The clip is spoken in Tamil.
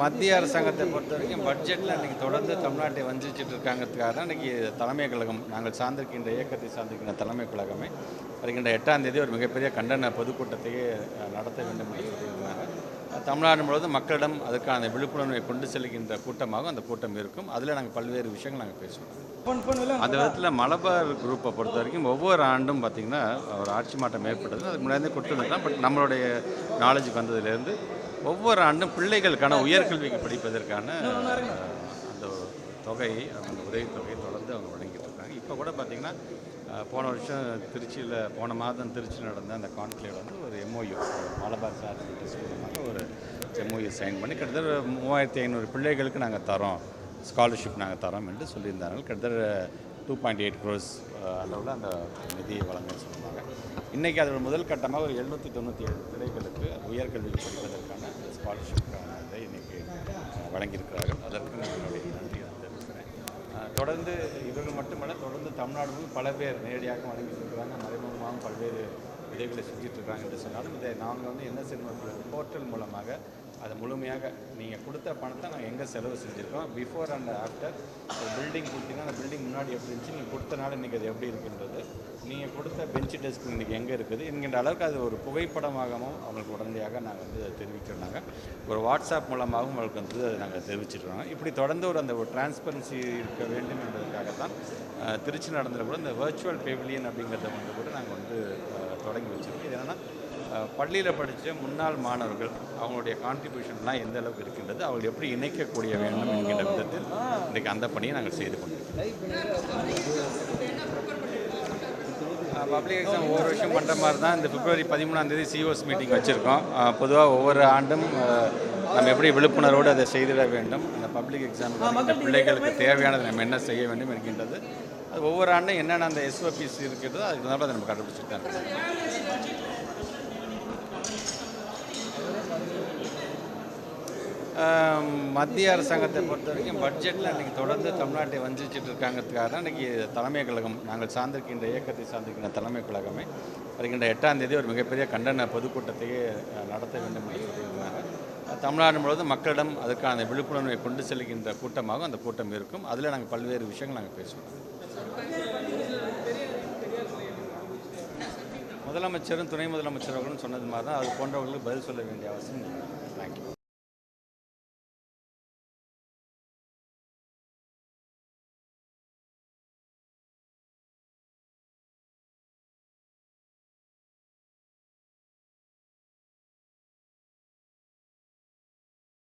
மத்திய அரசாங்கத்தை பொறுத்த வரைக்கும் பட்ஜெட்டில் இன்றைக்கி தொடர்ந்து தமிழ்நாட்டை வஞ்சிச்சிட்டு இருக்காங்கிறதுக்காக தான் இன்றைக்கி தலைமை கழகம் நாங்கள் சார்ந்திருக்கின்ற இயக்கத்தை சார்ந்திருக்கின்ற தலைமை கழகமே வருகின்ற எட்டாம் தேதி ஒரு மிகப்பெரிய கண்டன பொதுக்கூட்டத்தையே நடத்த வேண்டும் என்று சொல்லியிருந்தாங்க தமிழ்நாடு முழுவதும் மக்களிடம் அதற்கான விழிப்புணர்வை கொண்டு செல்கின்ற கூட்டமாகவும் அந்த கூட்டம் இருக்கும். அதில் நாங்கள் பல்வேறு விஷயங்கள் நாங்கள் பேசுவோம். அந்த விதத்தில் மலபார் குரூப்பை பொறுத்த வரைக்கும் ஒவ்வொரு ஆண்டும் பார்த்திங்கன்னா ஒரு ஆட்சி மாற்றம் ஏற்பட்டது. அதுக்கு முன்னாடி கொடுத்துருந்துருக்கலாம் பட் நம்மளுடைய நாலேஜுக்கு வந்ததுலேருந்து ஒவ்வொரு ஆண்டும் பிள்ளைகளுக்கான உயர்கல்விக்கு படிப்பதற்கான அந்த தொகை அந்த உதவித்தொகையை தொடர்ந்து அவங்க வழங்கிட்டு இருக்காங்க. இப்போ கூட பார்த்திங்கன்னா போன வருஷம் திருச்சியில் போன மாதம் திருச்சியில் நடந்த அந்த கான்க்ளேவ் வந்து ஒரு எம்ஓயு மலபார் சார் மூலமாக ஒரு எம்ஓயு சைன் பண்ணி கிட்டத்தட்ட மூவாயிரத்தி ஐநூறு பிள்ளைகளுக்கு நாங்கள் தரோம். ஸ்காலர்ஷிப் நாங்கள் தரோம் என்று சொல்லியிருந்தார்கள். கிட்டத்தட்ட டூ பாயிண்ட் எயிட் க்ரோஸ் அளவில் அந்த நிதியை வழங்க சொன்னாங்க இன்றைக்கி அதோட முதல் கட்டமாக ஒரு எழுநூற்றி தொண்ணூற்றி ஏழு பிள்ளைகளுக்கு உயர்கல்வி படிப்பதற்கான அந்த ஸ்காலர்ஷிப்கான இதை இன்றைக்கி uh, வழங்கியிருக்கிறார்கள். அதற்கு என்னுடைய நன்றியை தெரிவிக்கிறேன். தொடர்ந்து இவர்கள் மட்டுமல்ல தொடர்ந்து தமிழ்நாடுகளும் பல பேர் நேரடியாக வழங்கிட்டு மறைமுகமாகவும் பல்வேறு உதவிகளை செஞ்சிட்ருக்காங்க என்று சொன்னாலும் இதை நாங்கள் வந்து என்ன செய்யணும் போர்ட்டல் மூலமாக அதை முழுமையாக நீங்கள் கொடுத்த பணத்தை நாங்கள் எங்கே செலவு செஞ்சுருக்கோம்? பிஃபோர் அண்ட் ஆஃப்டர் ஒரு பில்டிங் கொடுத்தீங்கன்னா அந்த பில்டிங் முன்னாடி எப்படி இருந்துச்சு நீங்கள் கொடுத்தனால இன்றைக்கி அது எப்படி இருக்கின்றது. நீங்கள் கொடுத்த பெஞ்ச் டெஸ்க் இன்றைக்கி எங்கே இருக்குது? என்கின்ற அளவுக்கு அது ஒரு புகைப்படமாகவும் அவங்களுக்கு உடனடியாக நாங்கள் வந்து அதை தெரிவிக்கிறோம் ஒரு வாட்ஸ்அப் மூலமாகவும் அவங்களுக்கு வந்து அதை நாங்கள் தெரிவிச்சிருக்கோம் இப்படி தொடர்ந்து ஒரு அந்த ஒரு டிரான்ஸ்பரன்சி இருக்க வேண்டும் என்பதற்காகத்தான் தான் திருச்சி நடந்த கூட இந்த வர்ச்சுவல் பெவிலியன் அப்படிங்கிறத வந்து கூட நாங்கள் வந்து தொடங்கி வச்சுருக்கோம். இது என்னென்னா பள்ளியில் படித்த முன்னாள் மாணவர்கள் அவங்களுடைய கான்ட்ரிபியூஷன்லாம் எந்த அளவுக்கு இருக்கின்றது அவர்கள் எப்படி இணைக்கக்கூடிய வேண்டும் என்கின்ற விதத்தில் இன்றைக்கு அந்த பணியை நாங்கள் செய்து கொண்டிருக்கோம் பப்ளிக் எக்ஸாம் ஒவ்வொரு வருஷம் பண்ணுற மாதிரி தான் இந்த பிப்ரவரி பதிமூணாம் தேதி சிஓஸ் மீட்டிங் வச்சுருக்கோம். பொதுவாக ஒவ்வொரு ஆண்டும் நம்ம எப்படி விழிப்புணர்வோடு அதை செய்திட வேண்டும். அந்த பப்ளிக் எக்ஸாம் பிள்ளைகளுக்கு தேவையானது நம்ம என்ன செய்ய வேண்டும் என்கின்றது. அது ஒவ்வொரு ஆண்டும் என்னென்ன அந்த எஸ்ஓபிஸ் இருக்கிறதோ அதுக்கு தான் அதை நம்ம கண்டுபிடிச்சிட்டு தான் இருக்கோம் ஆம், மத்திய அரசாங்கத்தை பொறுத்த வரைக்கும் பட்ஜெட்டில் இன்றைக்கி தொடர்ந்து தமிழ்நாட்டை வஞ்சிச்சிட்டு இருக்காங்கிறதுக்காக தான் இன்றைக்கி தலைமை கழகம் நாங்கள் சார்ந்திருக்கின்ற இயக்கத்தை சார்ந்திருக்கின்ற தலைமை கழகமே வருகின்ற எட்டாம் தேதி ஒரு மிகப்பெரிய கண்டன பொதுக்கூட்டத்தையே நடத்த வேண்டும் என்று சொல்லியிருந்தாங்க தமிழ்நாடு முழுவதும் மக்களிடம் அதற்கான விழிப்புணர்வை கொண்டு செல்கின்ற கூட்டமாகவும் அந்த கூட்டம் இருக்கும். அதில் நாங்கள் பல்வேறு விஷயங்கள் நாங்கள் பேசுவோம். முதலமைச்சரும் துணை முதலமைச்சர்களும் சொன்னது மாதிரி தான் அது போன்றவர்களுக்கு பதில் சொல்ல வேண்டிய அவசியம் இல்லை.